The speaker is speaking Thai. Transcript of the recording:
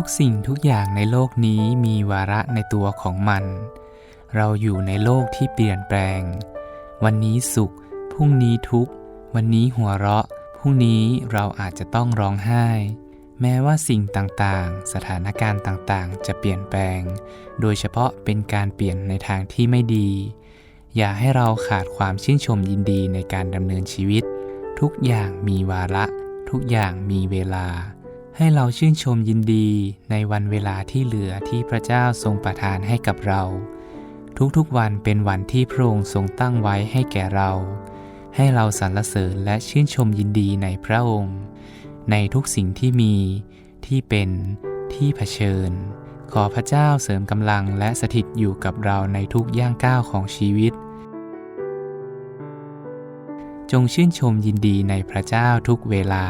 ทุกสิ่งทุกอย่างในโลกนี้มีวาระในตัวของมัน เราอยู่ในโลกที่เปลี่ยนแปลง วันนี้สุข พรุ่งนี้ทุกข์ วันนี้หัวเราะ พรุ่งนี้เราอาจจะต้องร้องไห้ แม้ว่าสิ่งต่างๆ สถานการณ์ต่างๆ จะเปลี่ยนแปลง โดยเฉพาะเป็นการเปลี่ยนในทางที่ไม่ดี อย่าให้เราขาดความชื่นชมยินดีในการดำเนินชีวิต ทุกอย่างมีวาระ ทุกอย่างมีเวลา ให้เราชื่นชมยินดีในวันเวลาที่เหลือที่พระเจ้าทรงประทานให้กับเรา ทุกๆวันเป็นวันที่พระองค์ทรงตั้งไว้ให้แก่เรา ให้เราสรรเสริญและชื่นชมยินดีในพระองค์ ในทุกสิ่งที่มีที่เป็นที่เผชิญ ขอพระเจ้าเสริมกำลังและสถิตอยู่กับเราในทุกย่างก้าวของชีวิต จงชื่นชมยินดีในพระเจ้าทุกเวลา